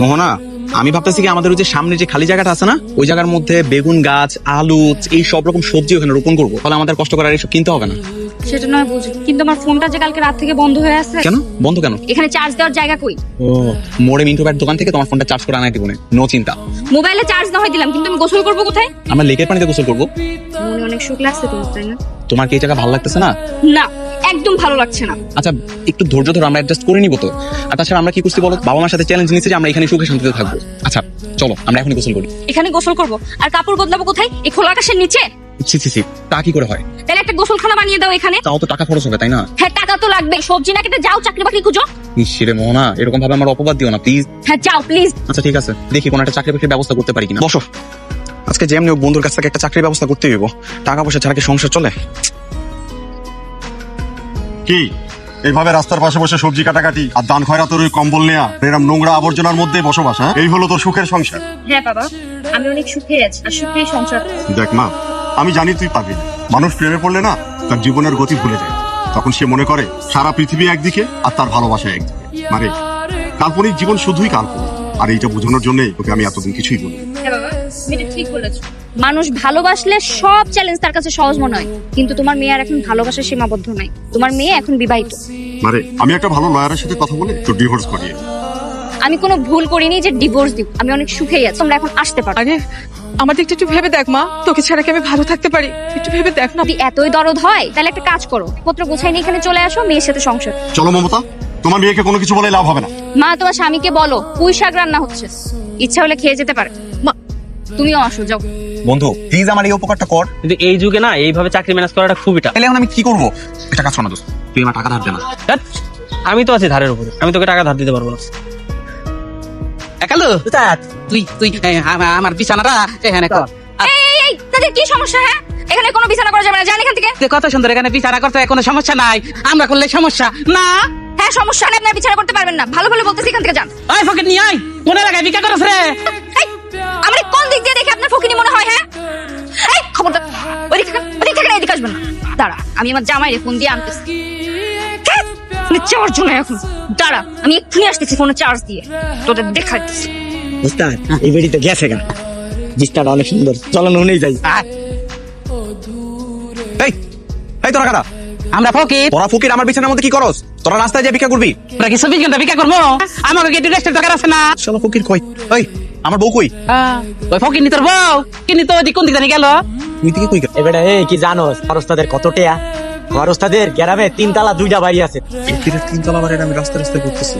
মোহনা আমি ভাবতেছি কি আমাদের ওই যে সামনে যে খালি জায়গাটা আছে না ওই জায়গার মধ্যে বেগুন গাছ আলু এই সব রকম সবজি ওখানে রোপণ করব। ফলে আমাদের কষ্ট করার এইসব কিনতে হবে না। সেটা নয় বুঝি। কিন্তু আমার ফোনটা যে কালকে রাত থেকে বন্ধ হয়ে আছে। কেন? বন্ধ কেন? এখানে চার্জ দেওয়ার জায়গা কই? ও মোড়ে মিন্টু ভাইয়ের দোকান থেকে তোমার ফোনটা চার্জ করে আনাই দিব নো। চিন্তা। মোবাইলে চার্জ না হয় দিলাম কিন্তু আমি গোসল করব কোথায়? আমরা লেকের পানিতে গোসল করব। মনে অনেক সুখ লাগছে তোমার তাই না? তোমার কি এই জায়গা ভালো লাগতেছে না? না একদম ভালো লাগছে না। আচ্ছা একটু ধৈর্য ধরো আমরা অ্যাডজাস্ট করে নিব তো। আর তাছাড়া আমরা কি করছি বলো? বাবা মার সাথে চ্যালেঞ্জ নিচ্ছি যে আমরা এখানে সুখে শান্তিতে থাকব। আচ্ছা চলো আমরা এখনই গোসল করি। এখানে গোসল করব। আর কাপড় বদলাবো কোথায়? এই খোলা আকাশের নিচে? ছি ছি ছি তা কি করে হয়? তাহলে একটা গোসলখানা বানিয়ে দাও এখানে। তাও তো টাকা খরচ হবে তাই না? হ্যাঁ টাকা তো লাগবে। সবজি না কেটে যাও চাকরি বাকরি খুঁজো। ইসিরে মোহনা এরকম ভাবে আমার অপবাদ দিও না প্লিজ হ্যাঁ যাও প্লিজ আচ্ছা ঠিক আছে। দেখি কোন একটা চাকরি বাকরির ব্যবস্থা করতে পারি কিনা। বসো। আজকে যেমনি হোক বন্ধুর কাছ থেকে একটা চাকরির ব্যবস্থা করতে হইব। টাকা পয়সা ছাড়া কি সংসার চলে? কি? এইভাবে রাস্তার পাশে বসে সবজি কাটাকাটি আর দান খয়রাতের ওই কম্বল নেয়া এরম নোংরা আবর্জনার মধ্যে বসবাস হ্যাঁ? এই হলো তোর সুখের সংসার। হ্যাঁ বাবা। আমি অনেক সুখে আছি আর সুখেই সংসার। দেখ মা আমি জানি তুই পাবি মানুষ প্রেমে পড়লে না তার জীবনের গতি ভুলে যায়। তখন সে মনে করে সারা পৃথিবী একদিকে আর তার ভালোবাসা একদিকে। মানে কাল্পনিক জীবন শুধুই কাল্পনিক। আর এইটা বোঝানোর জন্যই তোকে আমি এতদিন কিছুই বলি তুমি এটা ঠিক বলেছ। মানুষ ভালোবাসলে সব চ্যালেঞ্জ তার কাছে সহজ মনে হয়। কিন্তু তোমার মেয়ে আর এখন ভালোবাসার সীমাবদ্ধ নাই। তোমার মেয়ে এখন বিবাহিত। মানে আমি একটা ভালো লয়ারের সাথে কথা বলে তোর ডিভোর্স করিয়ে। আমি কোনো ভুল করিনি যে ডিভোর্স দিব। আমি অনেক সুখেই আছি। তোমরা এখন আসতে পারো। আরে আমার দিকটা একটু ভেবে দেখ মা। তোকে ছাড়া কি আমি ভালো থাকতে পারি? একটু ভেবে দেখ না। যদি এতই দরদ হয় তাহলে একটা কাজ করো। পত্র গোছাই নিয়ে এখানে চলে আসো মেয়ের সাথে সংসার। চলো মমতা তোমার মেয়েকে কোনো কিছু বলে লাভ হবে না। মা তোমার স্বামীকে বলো পুঁই শাক রান্না হচ্ছে। ইচ্ছা হলে খেয়ে যেতে পারে। তুমিও আসো যাও। বন্ধু প্লিজ আমার এই উপকারটা কর। কিন্তু এই যুগে না এইভাবে চাকরি ম্যানেজ করাটা খুবই টাফ তাহলে এখন আমি কি করব? এটা কাজ শোনা দোস্ত। তুই আমার টাকা ধার দে না। আমি তো আছি ধারের উপরে। আমি তোকে টাকা ধার দিতে পারব না। একালু তুই তুই আমা- আমার বিছানাটা এখানে কর। এই এই, এই তাদের কি সমস্যা হ্যাঁ? এখানে কোনো বিছানা করা যাবে না জান এখান থেকে। তুই কত সুন্দর এখানে বিছানা করতে হয়, কোনো সমস্যা নাই। আমরা করলে সমস্যা না? হ্যাঁ সমস্যা নেই আপনার বিছানা করতে পারবেন না। ভালো ভালো বলতেছি এখান থেকে যান। ওই ফকির নিয়ে আয়। কোন এলাকায় বিকা করছ রে? আমার কোন দিক দিয়ে দেখে আপনার ফকিনি মনে হয় হ্যাঁ? এই ওদিক থেকে ওদিক থেকে না, এদিকে আসবেন দাঁড়া আমি আমার জামাইরে ফোন দিয়ে আনতেছি। চার্জ নাই এখন। দাঁড়া আমি এক্ষুনি আসতেছি ফোনে চার্জ দিয়ে। তোদের দেখাচ্ছি উস্তাদ এই বেড়িতে গেছে গা অনেক সুন্দর। চলো নুনেই যাই। এই এই তোরা কারা? আমরা ফকির। তোরা ফকির আমার বিছানার মধ্যে কি করস? তোরা রাস্তায় যা ভিক্ষা করবি? তোরা কি ঘণ্টা বিকা করব? আমাকে কি একটু রেস্টের দরকার আছে না? চলো ফকির কই? ওই আমার বউ কই? ওই ফকির নি তোর বউ? কিনি তো ওদিক কোন দিক জানি গেল? তুই থেকে কই গেল? এবারে এ কি জানো খরস্তাদের কত টেয়া? খরস্তাদের গ্রামে তিনতলা দুইটা বাড়ি আছে। তিন তিনতলা বাড়ি আমি রাস্তা রাস্তায় ঘুরতেছি।